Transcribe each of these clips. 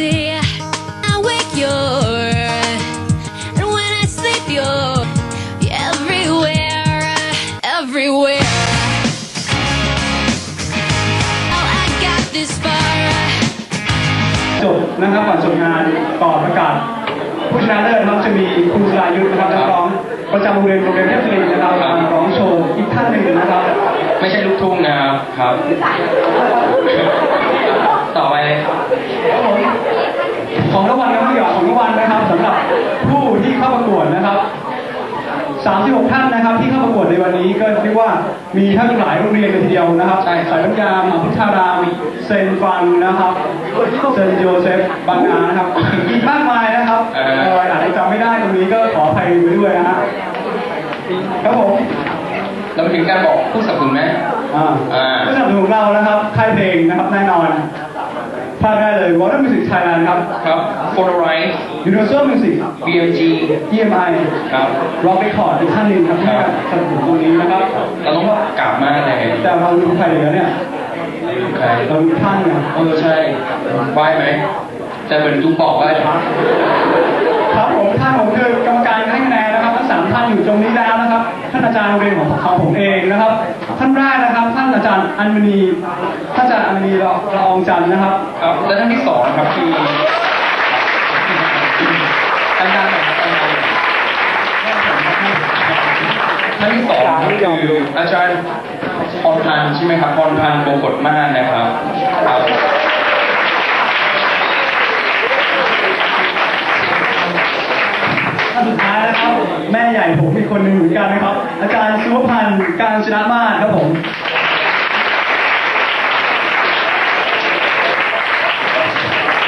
see. I wake you, and when I sleep you, you're everywhere, everywhere. Oh, I got this far. จบนะครับก่อนจบงานก่อนประกาศผู้ชนะเลิศนะครับจะมีครูสรายุทธนะครับนักร้องประจำโรงเรียนโรงเรียนเทพศิรินทร์นะครับมาร้องโชว์อีกท่านหนึ่งนะครับ ไม่ใช่ลูกทุ่งนะครับ ครับ 36 ท่านนะครับ ที่เข้าประกวดในวันนี้ก็เรียกว่ามีทั้งหลายโรงเรียนเลยทีเดียวนะครับใช่สายน้ำยามอภิธารามเซนฟันนะครับเซนโยเซฟบางนานะครับอีกมากมายนะครับเออเอออาจจะจำไม่ได้ตรงนี้ก็ขออภัยไปด้วยนะฮะครับผมเรามาถึงการบอกผู้สนับสนุนไหมอ่าอ่าผู้สนับสนุนของเรานะครับค่ายเพลงนะครับแน่นอน พลาดได้เลย Water Music Thailand ครับ ครับ f o r r i g h t Universal Music BMG EMI ครับ Rock Record อีกท่านหนึ่งครับที่มาสนับสนุนตรงนี้นะครับ เราต้องกราบมากเลยแต่เราดูใครเหลือเนี่ยใครเราดูท่านเนี่ยเออใช่ไหว้ไหม แต่เหมือนจุ๊บบอกว่าครับผมท่านผมคือกรรมการให้คะแนนนะครับทั้งสามท่านอยู่ตรงนี้แล้วนะครับ ท่านอาจารย์โรงเรียนของของผมเองนะครับ ท่านแรกนะครับ ท่านอาจารย์อัญมณีท่านอาจารย์อัญมณีเราเราองจันทร์นะครับ ครับและท่านที่สองครับคือท่าจารย์ท่านที่สองคืออาจารย์พรพันธ์ใช่ไหมครับพรพันธ์โบกฎมากนะครับ ใหญ่ผมอีกคนหนึ่งเหมือนกันนะครับ อาจารย์สุวพันธ์การชนะมาศครับผม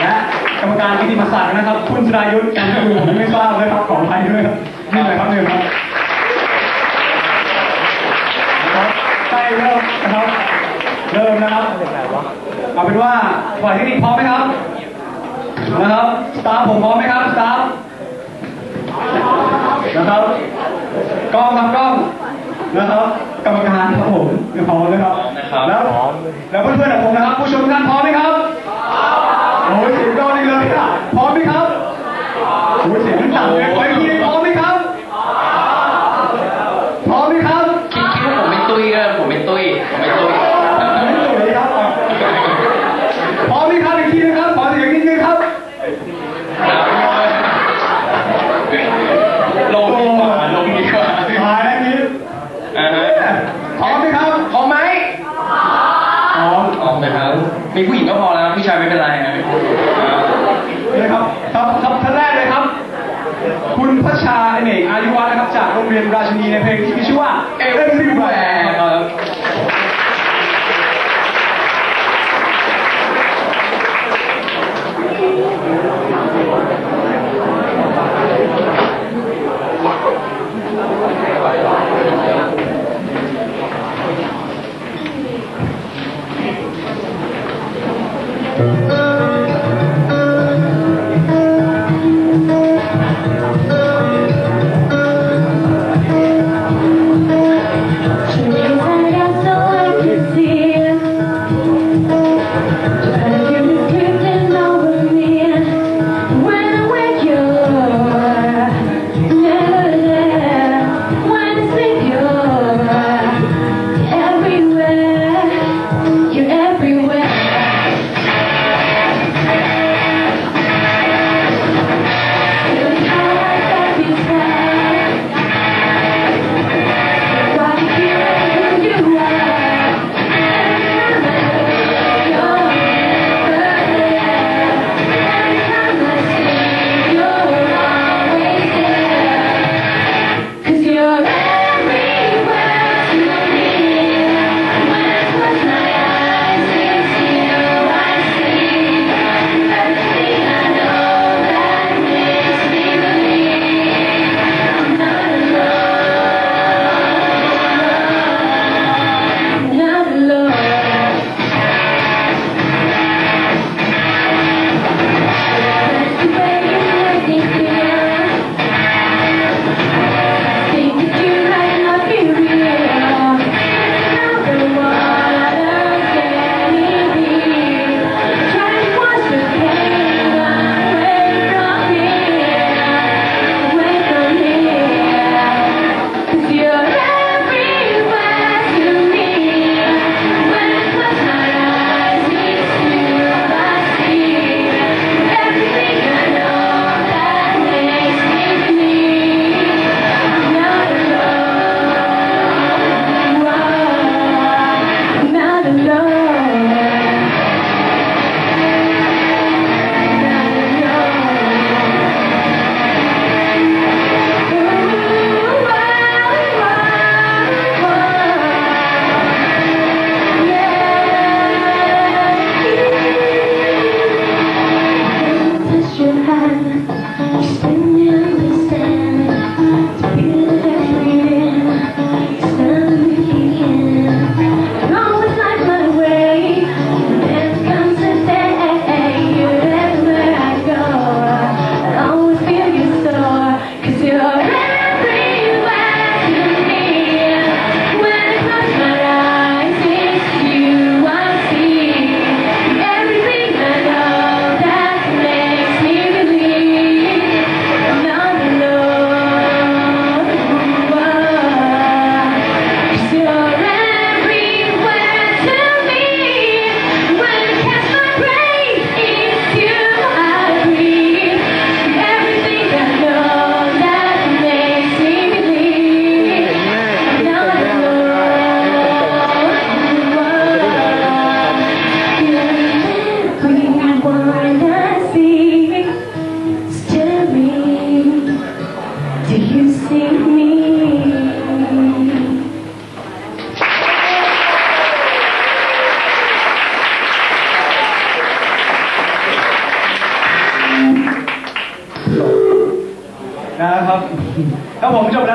และกรรมการกิติมศักดิ์นะครับ คุณสรายุทธ์การดูผมไม่ทราบเลยครับขออภัยด้วยครับนี่เลยครับนี่ครับนะครับใกล้เริ่มนะครับ เริ่มนะครับเอาเป็นว่าฝ่ายเทคนิคพร้อมไหมครับนะครับสตาฟผมพร้อมไหมครับสตาฟ นะครับกล้องครับกล้องนะครับกรรมการครับผมพร้อมนะครับนะครับแล้วแล้วเพื่อนๆของผมนะครับ ผู้ชมทุกท่านพร้อมไหมครับโอ้ยเสียงกล้องนี่เลยอะพร้อมไหมครับโอ้ยเสียงขึ้นต่ำเลยขออีกทีหนึงพร้อมไหมครับพร้อมไหมครับ คิดคิดว่าผมเป็นตุ้ยก็ผมเป็นตุ้ยผมเป็นตุ้ย ไม่สวยครับอะพร้อมไหมครับอีกทีหนึงครับขอเสียงนิดนึงครับ ลงดีกว่าลงดีกว่า มาแล้วนี้ อ่าฮะ พร้อมไหมครับ พร้อมไหม พร้อม พร้อมนะครับ มีผู้หญิงก็พอแล้วผู้ชายไม่เป็นไรนะอ่าเลยครับครับครับท่านแรกเลยครับ คุณพัชชาอเนกอายุวัฒนะครับ จากโรงเรียนราชินีในเพลงที่มีชื่อว่า Everywhere ครับช่วร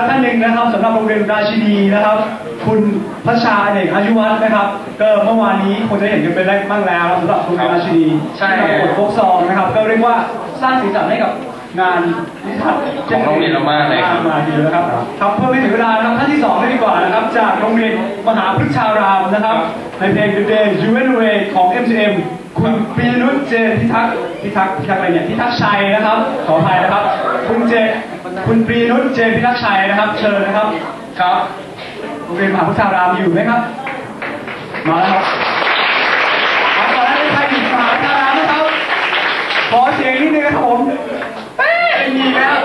ท่านหนึ่งนะครับสำหรับโรงเรียนราชินีนะครับ คุณพระชาเอกอายุวัฒน์นะครับ ก็เมื่อวานนี้คงจะเห็นกันไปแล้วบ้างแล้วสำหรับโรงเรียนราชินีใช่ที่ประกวดโฟกซองนะครับ ก็เรียกว่าสร้างสีสันให้กับงานนิทรรศของโรงเรียนเรามากเลยครับมาทีเดียวนะครับครับเพื่อไม่ถึงเวลานะครับท่านที่สองเลยดีกว่านะครับ จากโรงเรียนมหาพฤกษารามนะครับ ในเพลง The Day You Went Away ของ MCM คุณปีนุชเจนพิทักษ์พิทักษ์พิทักษ์อะไรเนี่ยพิทักษ์ชัยนะครับ ขออภัยนะครับ คุณเจ คุณปรีนุชเจนพิทักษ์ชัยนะครับ เชิญนะครับ ครับโรงเรียนมหาพุทธารามอยู่ไหมครับ มาแล้วครับมาตอนหน้านี้ใครอยู่มหาพุทธารามนะครับ ขอเสียงนิดนึงนะครับผมเอ้ยไม่มีแล้ว